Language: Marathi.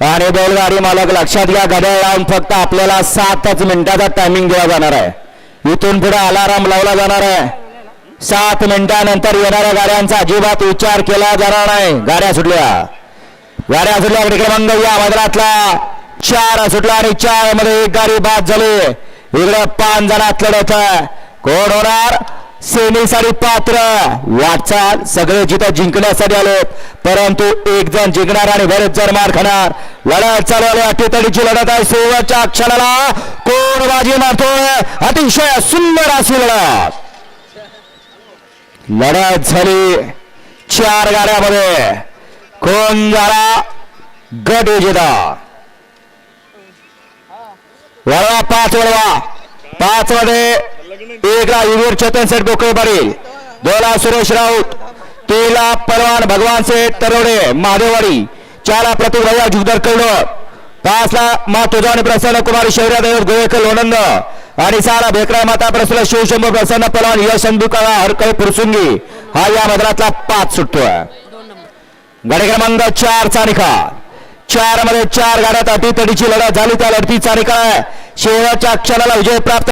आणि बैलगाडी मालक लक्षात घ्या घड्याळ लावून फक्त आपल्याला सातच मिनिटाचा टायमिंग दिला जाणार आहे. इथून पुढे अलाराम लावला जाणार आहे. सात मिनिटानंतर येणाऱ्या गाड्यांचा अजिबात विचार केला जाणार नाही. गाड्या सुटल्या. गाड्या सुटल्या इकडे क्रमांक या मजरातला. चार सुटला आणि चारमध्ये एक गाडी बाद झाली. इकडे पाच जणात लढत कोण होणार? सेमीसाठी पात्र. वाटचाल सगळे जिथं जिंकण्यासाठी आले परंतु एक जण जिंकणार आणि बरेच जण मार खाणार. लढत चालू आली अटीतडीची लढत आहे. शेवटच्या क्षणाला कोण बाजी मारतोय? अतिशय सुंदर अशी लढत. लढत झाली चार गाड्यामध्ये. कोण झाला? गट विजेता. वळवा पाच वळवा. पाच मध्ये एकला युवीर चेतन सेठ बोकळे पाटील दोला सुरेश राऊत तीनला परवान भगवान सेठ तरोडे महादेवाडी चारला प्रतीक भैया जुगदर कौड पाचला मा तुझा आणि प्रसन्न कुमारी शौर्या देव गोवेकर लोणंद. आणि सहाला भेकरा माता प्रसन्न शिवशंभू प्रसन्न पलवान यश अंदुकाळा हरकळे पुरसुंगी. हा या मैदानातला पाच सुटतोय. गाडी क्रमांक चारचा निकाल. चारमध्ये चार गाड्यात अटीतडीची लढत झाली त्या लढतीचा निकाल शेवटच्या क्षणाला विजय प्राप्त